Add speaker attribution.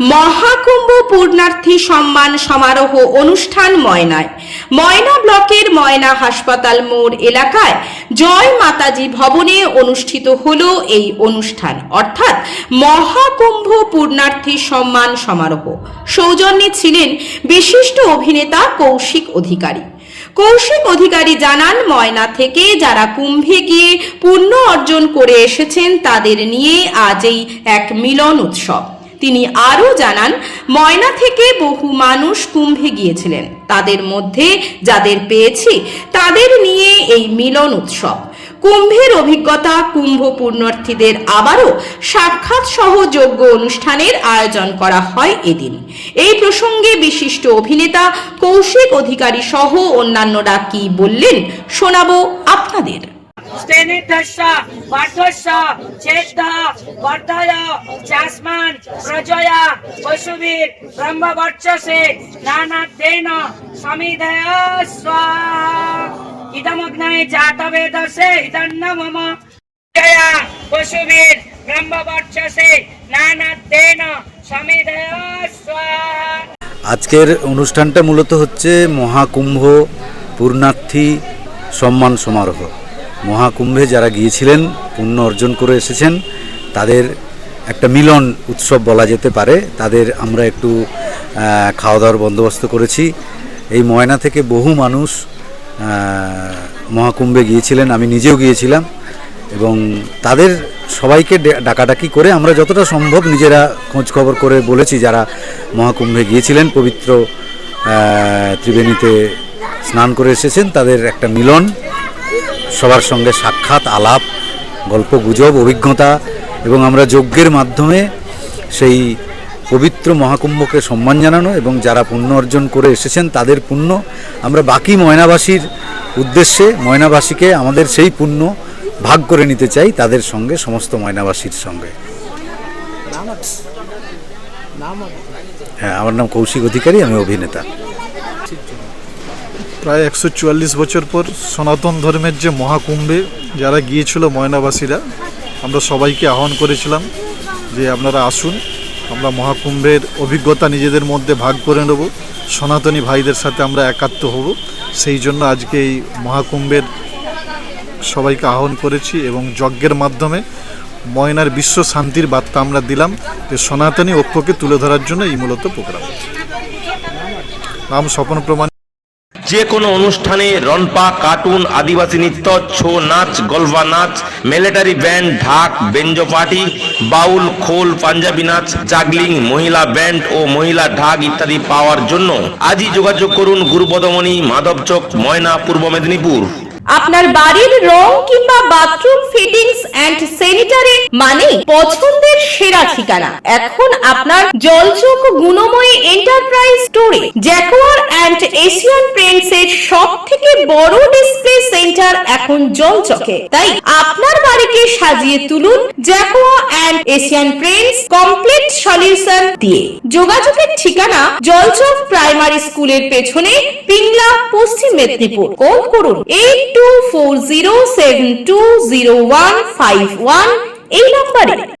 Speaker 1: মহাকুম্ভ পূর্ণার্থী সম্মান সমারোহ অনুষ্ঠান ময়নায়। ময়না ব্লকের ময়না হাসপাতাল মোড় এলাকায় জয় মাতাজি ভবনে অনুষ্ঠিত হল এই অনুষ্ঠান। অর্থাৎ মহাকুম্ভ পূর্ণার্থী সম্মান সমারোহ। সৌজন্যে ছিলেন বিশিষ্ট অভিনেতা কৌশিক অধিকারী। কৌশিক অধিকারী জানান, ময়না থেকে যারা কুম্ভে গিয়ে পুণ্য অর্জন করে এসেছেন, তাদের নিয়ে আজ এই এক মিলন উৎসব। তিনি আরও জানান, ময়না থেকে বহু মানুষ কুম্ভে গিয়েছিলেন। তাদের মধ্যে যাদের পেয়েছি, তাদের নিয়ে এই মিলন উৎসব। কুম্ভের অভিজ্ঞতা কুম্ভ পূর্ণার্থীদের আবারও সাক্ষাৎ সহ যোগ্য অনুষ্ঠানের আয়োজন করা হয় এদিন। এই প্রসঙ্গে বিশিষ্ট অভিনেতা, কৌশিক অধিকারী সহ অন্যান্যরা কি বললেন শোনাবো আপনাদের।
Speaker 2: স্তেনিদ্ধস্য পাঠস্য চেদ্ধ বর্ধয় চাস্মান প্রজয়া পশুবীর ব্রহ্মবর্চসে নানাদ্যেন সমিধয় স্বাহা ইদমগ্নয়ে জাতবেদসে ইদন্ন মম জয়া পশুবীর ব্রহ্মবর্চসে নানাদ্যেন সমিধয় স্বাহা
Speaker 3: আজকের অনুষ্ঠানটা মূলত হচ্ছে মহাকুম্ভ, পূর্ণার্থী সম্মান সমারোহ। মহাকুম্ভে যারা গিয়েছিলেন, পুণ্য অর্জন করে এসেছেন, তাদের একটা মিলন উৎসব বলা যেতে পারে। তাদের আমরা একটু খাওয়া দাওয়ার বন্দোবস্ত করেছি। এই ময়না থেকে বহু মানুষ মহাকুম্ভে গিয়েছিলেন, আমি নিজেও গিয়েছিলাম এবং তাদের সবাইকে ডাকাডাকি করে আমরা যতটা সম্ভব নিজেরা খোঁজ খবর করে বলেছি যারা মহাকুম্ভে গিয়েছিলেন, পবিত্র ত্রিবেণীতে স্নান করে এসেছেন, তাদের একটা মিলন সবার সঙ্গে সাক্ষাৎ, আলাপ, গল্প, গুজব, অভিজ্ঞতা এবং আমরা যজ্ঞের মাধ্যমে সেই পবিত্র মহাকুম্ভকে সম্মান জানানো এবং যারা পুণ্য অর্জন করে এসেছেন তাদের পুণ্য। আমরা বাকি ময়নাবাসীর উদ্দেশ্যে ময়নাবাসীকে আমাদের সেই পুণ্য ভাগ করে নিতে চাই তাদের সঙ্গে, সমস্ত ময়নাবাসীর সঙ্গে। হ্যাঁ আমার নাম কৌশিক অধিকারী, আমি অভিনেতা।
Speaker 4: প্রায় একশো চুয়াল্লিশ বছর পর সনাতন ধর্মের যে মহাকুম্ভে যারা গিয়েছিল ময়নাবাসীরা, আমরা সবাইকে আহ্বান করেছিলাম যে আপনারা আসুন, আমরা মহাকুম্ভের অভিজ্ঞতা নিজেদের মধ্যে ভাগ করে নেব, সনাতনী ভাইদের সাথে আমরা একাত্ম হব। সেই জন্য আজকে এই মহাকুম্ভের সবাইকে আহ্বান করেছি এবং যজ্ঞের মাধ্যমে ময়নার বিশ্ব শান্তির বার্তা আমরা দিলাম যে সনাতনী ঐক্যকে তুলে ধরার জন্য এই মূলত প্রোগ্রাম। নাম স্বপন প্রমাণ
Speaker 5: যে কোনো অনুষ্ঠানে রনপা কার্টুন, আদিবাসী নৃত্য, ছৌ নাচ গলবা নাচ, মিলিটারি ব্যান্ড, ঢাক, বেঞ্জো পার্টি, বাউল, খোল, পাঞ্জাবি নাচ, জাগলিং, মহিলা ব্যান্ড ও মহিলা ঢাক ইত্যাদি পাওয়ার জন্য আজই যোগাযোগ করুন গুরুপদমণি, মাধবচক, ময়না, পূর্ব মেদিনীপুর।
Speaker 1: আপনার বাড়ির রং কিংবা বাথরুম ফিটিংস এন্ড স্যানিটারি মানে পছন্দের সেরা ঠিকানা। এখন আপনার জলচোখ গুণময়ী এন্টারপ্রাইজ স্টোরে জ্যাকোয়ার এন্ড এশিয়ান পেন্টস এর সব থেকে বড় ডিসপ্লে সেন্টার এখন জলচকে। তাই আপনার বাড়িকে সাজিয়ে তুলুন Jaquar and Asian Paints complete solution দিয়ে। যোগাযোগের ঠিকানা জলচক প্রাইমারি স্কুলের পেছনে, পিংলা, পশ্চিম মেদিনীপুর। কল করুন eight two four zero seven two zero one five one এই নম্বরে।